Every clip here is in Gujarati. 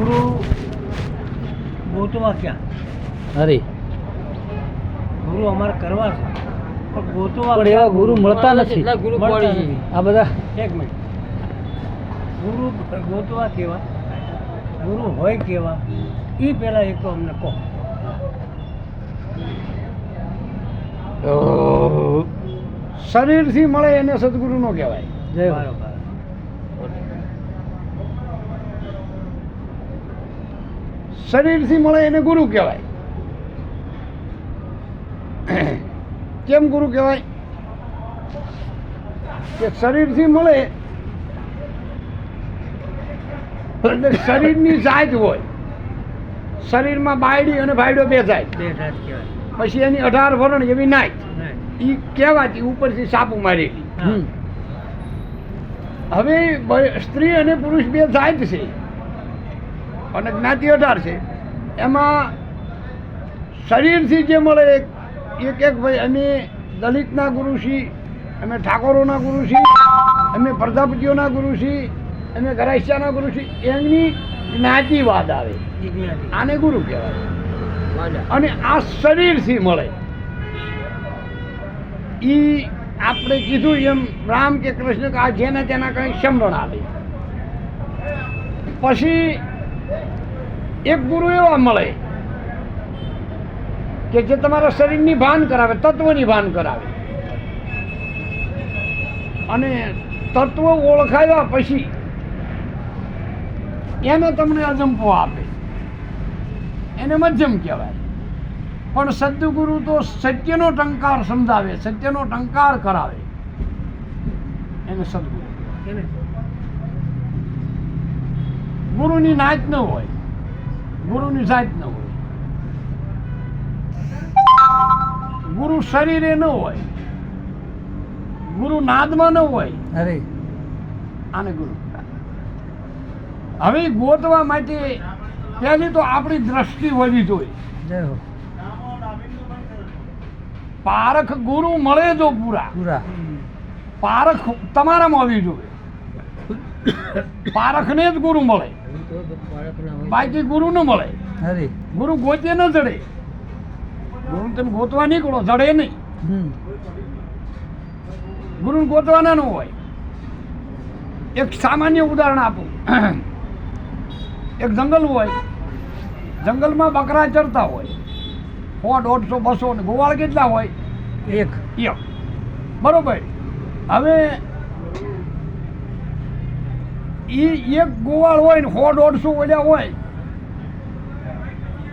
ગુરુ ગોતવા ક્યાં? અરે. ગુરુ અમારે કરવા છે. પણ ગોતવા પણ એવા ગુરુ મળતા નથી. આ બધા? એક મિનિટ. ગુરુ ગોતવા કેવા? ગુરુ હોય કેવા? એ પહેલાં એક તો અમને કહો. શરીરથી મળે એને સદગુરુ નો કહેવાય. જય. બરોબર. શરીરથી મળે એને ગુરુ કહેવાય. કેમ ગુરુ કહેવાય? કે શરીરથી મળે એટલે શરીરની જાત હોય. શરીરમાં બાયડી અને ભાઈડો બે જાય. પછી એની અઢાર વરણ એવી નાય. એ કહેવાતી ઉપરથી સાપુ મારેલી હવે સ્ત્રી અને પુરુષ બે જાય છે. અને જ્ઞાતિ અઢાર છે. એમાં શરીરથી જે મળે એક એક એક ભાઈ અમે દલિતના ગુરુ છીએ અમે ઠાકોરોના ગુરુ છીએ અમે પ્રજાપતિઓના ગુરુ છીએ અમે ગરાઈશાના ગુરુ છીએ એમની જ્ઞાતિવાદ આવે. આને ગુરુ કહેવાય. અને આ શરીરથી મળે. એ આપણે કીધું એમ રામ કે કૃષ્ણ કે આ જેને તેના કંઈ સમરણ આવે પછી એક ગુરુ એવા મળે કે જે તમારા શરીરની ભાન કરાવે, તત્વની ભાન કરાવે. અને તત્વ ઓળખાવ્યા પછી એને તમને અજંપો આપે. એને મધ્યમ કહેવાય. પણ સદગુરુ તો સત્યનો ટંકાર સમજાવે, સત્યનો ટંકાર કરાવે. એને સદગુરુ. એને? ગુરુની નાચ ન હોય. ગુરુની જાત ન હોય. ગુરુ શરીરે ન હોય. ગુરુ નાદમાં ન હોય. અરે. આને ગુરુ હવે ગોતવા માટે પહેલી તો આપણી દ્રષ્ટિ હોવી જોઈએ. પારખ ગુરુ મળે જો પૂરા. પૂરા. પારખ તમારામાં હોવી જોઈએ. પારખને જ ગુરુ મળે. બાકી ગુરુ ન મળે. ગુરુ ગોતે ન જડે. ગુરુ તમે ગોતવા નીકળો જડે નહીં. ગુરુ ગોતવાના ન હોય. એક સામાન્ય ઉદાહરણ આપું. એક જંગલ હોય. જંગલમાં બકરા ચરતા હોય. સો દોઢસો બસો ને ગોવાળ કેટલા હોય? એક. એક. બરોબર. હવે ઈ એક ગોવાળ હોય ને સો દોઢસો ઓલ્યા હોય.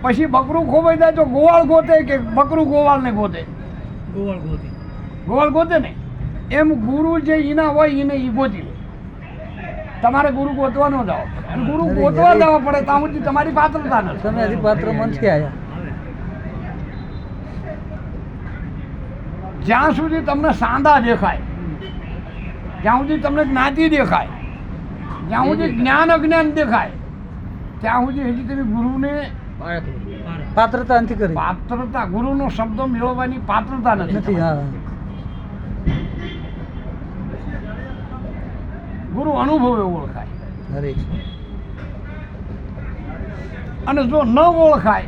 પછી બકરું ખોવાઈ જાય તો ગોવાળ ગોતે કે બકરું ગોવાળને ગોતે? ગોવાળ ગોતે. ગોવાળ ગોતે ને? એમ ગુરુ જે ઈના હોય એને ઈ ગોતી લે. તમારે ગુરુ ગોતવા ન જાવ અને ગુરુ ગોતવા. જવા પડે ત્યાં સુધી તમારી પાત્રતા નથી. તમે હજી પાત્ર મનથી આવ્યા આયા? જ્યાં સુધી તમને સાંધા દેખાય જ્યાં સુધી તમને જ્ઞાતિ દેખાય જ્યાં સુધી જ્ઞાન અજ્ઞાન દેખાય ત્યાં સુધી હજી તમે ગુરુને પાત્રતા નથી કરી. પાત્રતા ગુરુનો શબ્દ મેળવવાની પાત્રતા નથી. નથી હા. ગુરુ અનુભવે ઓળખાય. અરે. અને જો ન ઓળખાય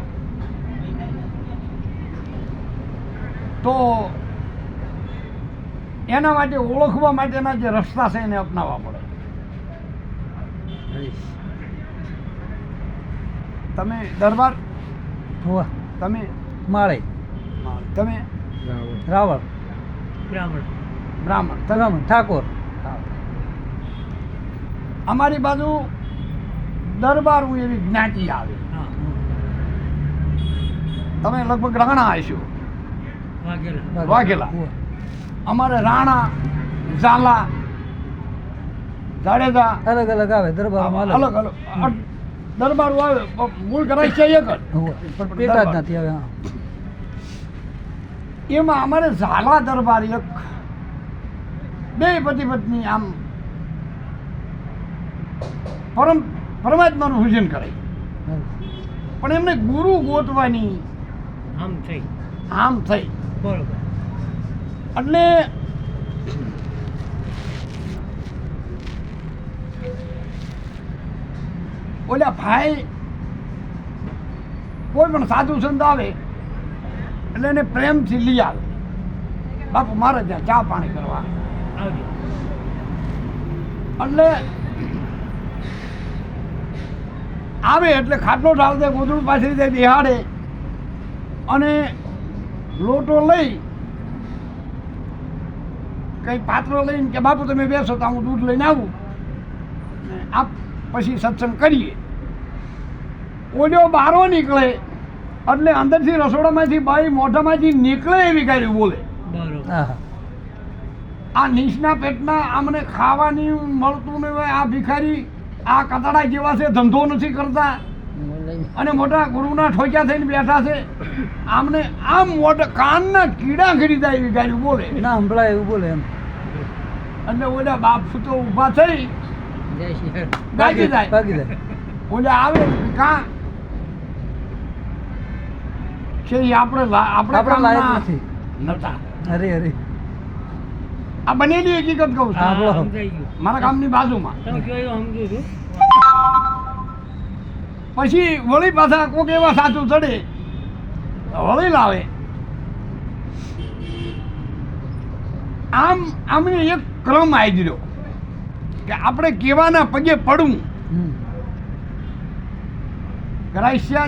તો એના માટે ઓળખવા માટેના જે રસ્તા છે એને અપનાવવા પડે. તમે દરબાર? હોવા તમે? માળે. તમે? રાવળ બ્રાહ્મણ. બ્રાહ્મણ. ઠાકોર. અમારી બાજુ દરબાર એવી જ્ઞાતિ આવે. હા. તમે લગભગ રાણા હશો. વાઘેલા. વાઘેલા. અમારે રાણા ઝાલા જાડેજા. અલગ અલગ આવે દરબારમાં અલગ. અલગ દરબાર આવે મૂળ કરાય છે એક જ. પણ પેટા જ નથી આવે એમાં અમારે ઝાલા દરબાર એક. બે પતિ પત્ની આમ પરમ પરમાત્માનું પૂજન કરે. પણ એમને ગુરુ ગોતવાની આમ થઈ. આમ થઈ. બરોબર. એટલે ઓલા ભાઈ કોઈ પણ સાધુ સંત આવે એટલે એને પ્રેમથી લઈ આવે. બાપુ મારે ત્યાં ચા પાણી કરવા. એટલે આવે એટલે ખાટલો ઢાળ દે ગોદડું પાછળ દે બિહાડે. અને લોટો લઈ કંઈ પાત્ર લઈને કે બાપુ તમે બેસો તો હું દૂધ લઈને આવું. આપ પછી સત્સંગ કરીએ. ઓલ્યો બારો નીકળે એટલે અંદરથી રસોડામાંથી બાઈ મોઢામાંથી નીકળે એવી કાંઈ બોલે. આ નીચના પેટના અમને ખાવાની મળતું નહીં આ ભિખારી આ કતડા જેવા છે ધંધો નથી કરતા. અને મોટા ગુરુના ઠોક્યા થઈને બેઠા છે. આમને આમ મોટા કાનના કીડા ઘડી જાય એવી ગાડી બોલે. ના હમણાં એવું બોલે એમ. એટલે ઓલા બાપ તો ઊભા થઈ ભાગી જાય. ભાગી જાય. ઓલા આવે કા? છે ઈ આપણે આપણે લાયક નથી. નહોતા. અરે અરે. આ બનેલી હકીકત કહું છું. હા, બોલો. સમજાઈ ગયું. મારા ગામની બાજુમાં. તમે કયો એવું સમજુ છું? પછી વળી પાછા કોક એવા સાચું ચડે. વળી લાવે. આમ આમને એક ક્રમ આવી રહ્યો કે આપણે કેવાના પગે પડવું હમ.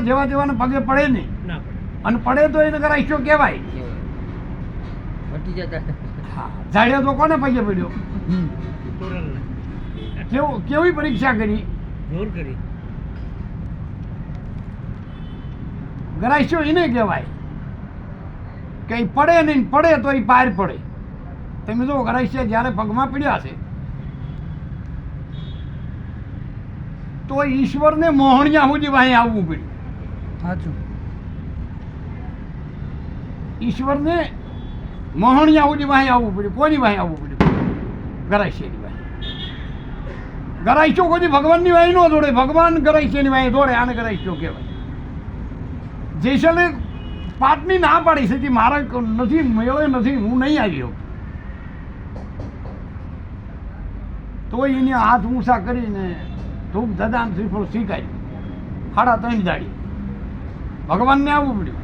જેવા જેવાના પગે પડે નહીં. અને પડે તો એને ગ્રાસ્યો કહેવાય. ઝાડ્યો તો કોને પગે પડ્યો. કેવું કેવી પરીક્ષા કરી? જોર કરી. ગ્રાસ્યો એને કહેવાય. કે પડે નહીં પડે તો એ પાર પડે. તમે જો ગ્રાસ્ય જ્યારે પગમાં પડ્યા છે તો ઈશ્વરને મોહણિયા સુધી વાંહે આવવું પડ્યું. સાચું. ઈશ્વરને મોહણિયા સુધી વાંહે આવવું પડ્યું. કોની વાંહે આવવું પડ્યું? ગરાઈશ્યની વાંહે. ગરાઈશો કોઈ ભગવાનની વાંહે ન દોડે. ભગવાન ગરાઈશેની વાંહે દોડે આને ગરાઈશો કહેવાય. જયસલે પાટની ના પાડી છે કે મારા નથી મેળે નથી હું નહીં આવ્યો. તો એને હાથ ઊંચા કરીને ધૂપ દદાન શ્રીફળ સ્વીકાર્યું સાડા ત્રણ જાડી ભગવાનને આવવું પડ્યું.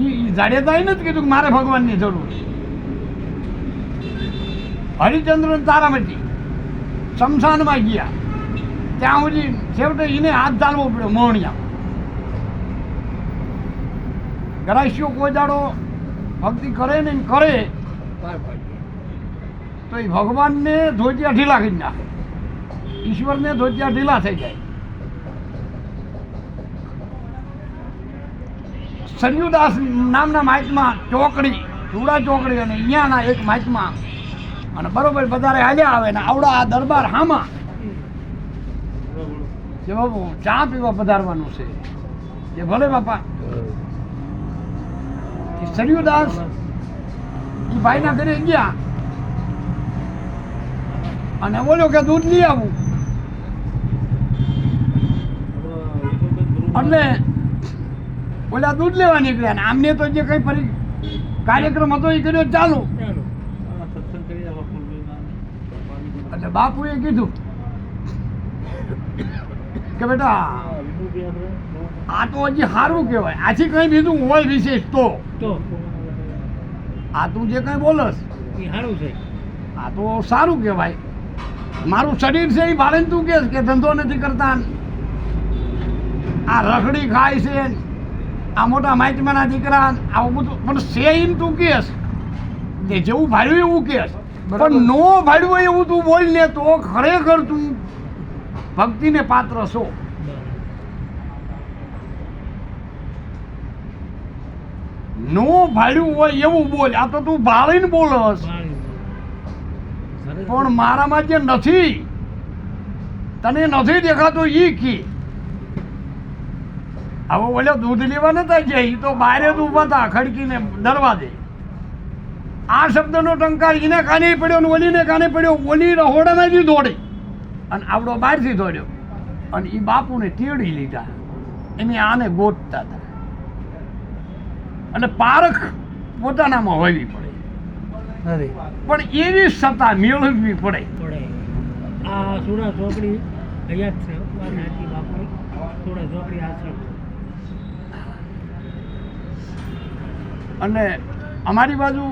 ઈ તો જાડેજાએ નથી કીધું કે મારે ભગવાનની જરૂર છે. હરિચંદ્ર તારામતી શમશાનમાં ગયા. ત્યાં સુધી છેવટે એને હાથ ચાલવો પડ્યો મોહણિયા ગરાશ્યો કોઈ દાડો ભક્તિ કરે ને કરે. તો એ ભગવાનને ધોતિયા ઢીલા કરી નાખે. ઈશ્વરને ધોતિયા ઢીલા થઈ જાય. સરયુદાસ નામના માઇકમાં ચોકડી ચૂડા ચોકડી અને અહીંયાના એક માઇકમાં અને બરોબર બધારે હાલ્યા આવે ને આવડા આ દરબાર હામાં. કે બાબુ, ચા પીવા પધારવાનું છે. કે ભલે બાપા. સરયુદાસ ભાઈના ઘરે ગયા. અને બોલ્યો કે, દૂધ લઈ આવું. એટલે ઓલા દૂધ લેવા નીકળ્યા ને. આમને તો જે કઈ ફરી કાર્યક્રમ હતો એ કર્યો ચાલુ. એટલે બાપુએ કીધું કે બેટા આ તો હજી સારું કહેવાય. આથી કંઈ બીજું હોય વિશેષ તો. આ તું જે કંઈ બોલસ એ સારું છે. આ તો સારું કહેવાય. મારું શરીર છે એ ભારે તું કે ધંધો નથી કરતા. આ રખડી ખાય છે આ મોટા માહિતીમાંના દીકરા આવું બધું પણ સેમ તું કેસ. જે જેવું ભાડ્યું એવું કેસ. પણ નો ભાડ્યું હોય એવું તું બોલ ને તો ખરેખર તું ભક્તિને પાત્ર છો. નો ભાડ્યું હોય એવું બોલ. આ તો તું ભાળીને બોલસ. પણ મારામાં જે નથી તને નથી દેખાતો ઈ કી. હવે ઓલે દૂધ લેવા નતા જઈ તો બારે જ ઊભા હતા ખડકીને દરવાજે. આ શબ્દનો ટંકાર એને કાને પડ્યો અને ઓલીને કાને પડ્યો? ઓલી રહોડામાંથી દોડી. અને આવડો બહારથી દોડ્યો. અને એ બાપુને તેડી લીધા. એને આને ગોતતા હતા અને પારખ પોતાનામાં હોવી પડે. પણ એવી સત્તા મેળવવી પડે. આ સુરા ચોકડી અહીંયા જ છે. બાપુ થોડા ઝોપડી આશ્રમ અને અમારી બાજુ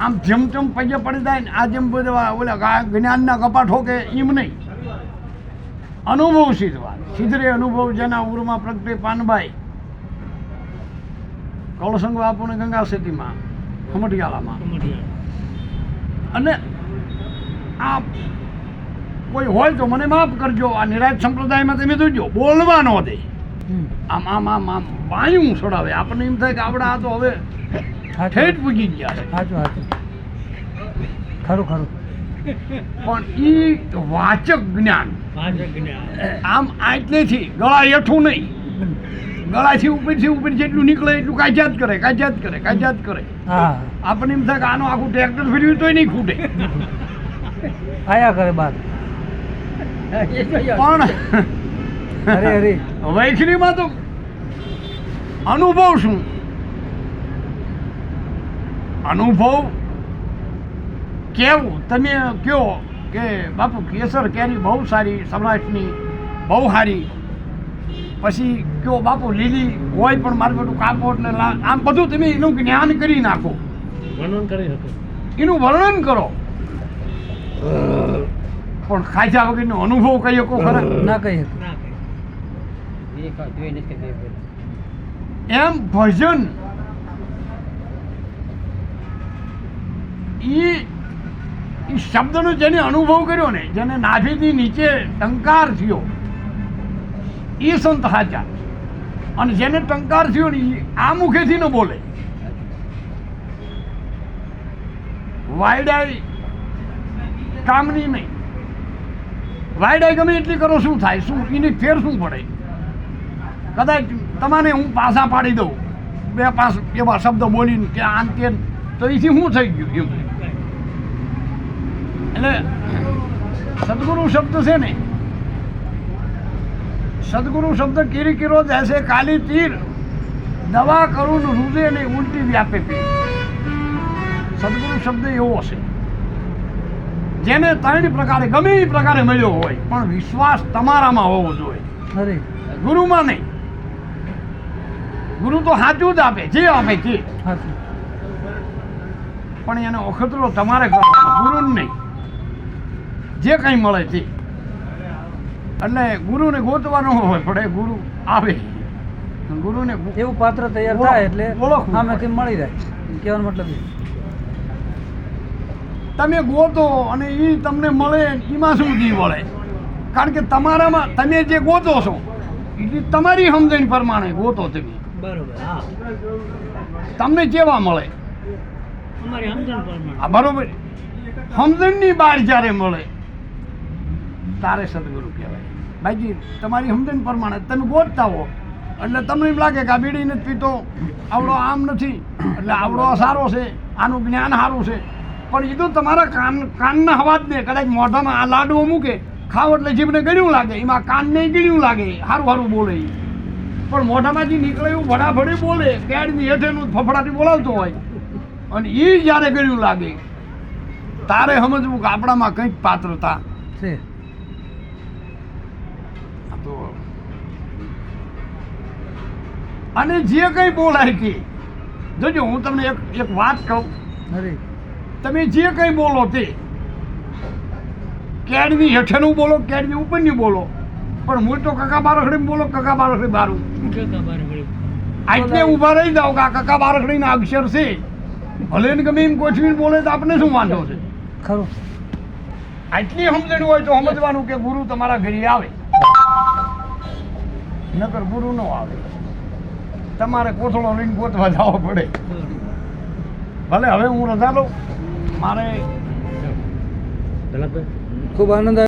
આમ જેમ જેમ પગે પડી જાય ને આ જેમ બધા ઓલા જ્ઞાનના કપા ઠોકે એમ નહીં. અનુભવ સીધવા સીધરે અનુભવ જેના ઉરમાં પ્રગટે પાનભાઈ કૌળસંગ બાપુને ગંગા સેતીમાં ખમટિયાળામાં. અને આ કોઈ હોય તો મને માફ કરજો. આ નિરાજ સંપ્રદાયમાં તમે જોજો. બોલવા ન દે. આમ આમ આમ આમ. પાયું છોડાવે. આપણને એમ થાય કે આપણે આ તો હવે ઠેઠ પૂજી ગયા છે. સાચું સાચું ખરું ખરું. પણ ઈ વાચક જ્ઞાન. આમ આટલેથી ગળા હેઠું નહીં. ગળાથી ઉપરથી ઉપર જેટલું નીકળે એટલું કાજ્યાત કરે કાજ્યાત કરે કાજ્યાત કરે. હા. આપણને એમ થાય કે આનું આખું ટ્રેક્ટર ફેરવ્યું તોય નહીં ખૂટે. આયા કરે બાદ એ પણ અરે અરે. વૈખરીમાં તો અનુભવ શું? અનુભવ કેવું? તમે કયો કે બાપુ કેસર કેરી બહુ સારી સૌરાષ્ટ્રની બહુ સારી. પછી કયો બાપુ લીલી હોય પણ મારું બધું કાપો એટલે લા- આમ બધું તમે એનું જ્ઞાન કરી નાખો. વર્ણન કરી શકો. એનું વર્ણન કરો. પણ ખાધા વગરનો અનુભવ કહી શકો ખરા? ના કહી શકું ના કહે એ કાંઈ જોઈ નથી કે બે પેલા. એમ ભજન એ શબ્દનો જેને અનુભવ કર્યો ને, જેને નાભીથી નીચે ટંકાર થયો એ સંત હાચા. અને જેને ટંકાર થયો ને આ મુખેથી ન બોલે. વાયડાઈ કામની નહીં. વાયડાઈ ગમે એટલી કરો, શું થાય? શું? એની ફેર શું પડે? કદાચ તમારે હું પાછા પાડી દઉં. બે પાંચ એવા શબ્દ બોલીને કે આમ કે તો એથી શું થઈ ગયું એમ? એટલે સદગુરુ શબ્દ છે ને? સદગુરુ શબ્દ કીરી કીરો જૈસે કાલી તીર. દવા કરું રૂજે ને ઉલટી વ્યાપે પી. સદગુરુ શબ્દ એવો છે. જેને ત્રણ પ્રકારે ગમે એ પ્રકારે મળ્યો હોય પણ વિશ્વાસ તમારામાં હોવો જોઈએ. ગુરુમાં નહીં. ગુરુ તો સાચું જ આપે જે આપે જે પણ એનો અખતરો તમારે કરવાનો ગુરુ નહીં. જે કંઈ મળે છે એટલે ગુરુને ગોતવાનો હોય પડે ગુરુ આવે. ગુરુને એવું પાત્ર તૈયાર થાય એટલે સામેથી મળી જાય. કહેવાનો મતલબ તમે ગોતો અને એ તમને મળે એમાં શું જી વળે? કારણ કે તમારામાં તમે જે ગોતો છો એ તમારી સમજણ પ્રમાણે ગોતો તમે. બરોબર હા. તમને કેવા મળે? અમારી સમજણ પ્રમાણે. બરોબર. સમજણની બહાર જ્યારે મળે તારે સદગુરુ કહેવાય. બાકી તમારી સમજણ પ્રમાણે તમે ગોતતા હો. એટલે તમને એમ લાગે કે આ બીડી નથી પીતો આવડો આમ નથી એટલે આવડો સારો છે આનું જ્ઞાન સારું છે. પણ એ તો તમારા કાન કાનના અવાજને કદાચ મોઢામાં આ લાડવો મૂકે ખાવ એટલે જીભને ગળ્યું લાગે એમાં કાનને ગળ્યું લાગે સારું સારું બોલે. પણ મોઢામાંથી નીકળે એવું ભડાભડી બોલે કેડની હેઠેનું ફફડાટી બોલાવતો હોય. અને એ જ્યારે ગળ્યું લાગે તારે સમજવું કે આપણામાં કંઈક પાત્રતા. છે. તો અને જે કંઈ બોલાય તે જોજો હું તમને એક એક વાત કહું. અરે. તમે જે કંઈ બોલો તે કેડની હેઠેનું બોલો કેડની ઉપરની બોલો પણ હું તો કાકા બારખડી બોલો કાકા બારખડી બારું. આટલે ઊભા રહી જાઓ કે આ કાકા બારખડી ના અક્ષર છે. ભલે ને ગમે એમ કોચવીને બોલે તો આપણે શું વાંધો છે? ખરું. આટલી સમજણ હોય તો સમજવાનું કે ગુરુ તમારા ઘરે આવે. નકર ગુરુ નો આવે. તમારે કોથળો લઈને ગોતવા જવો પડે. ભલે હવે હું રજા લઉં. મારે ખૂબ આનંદ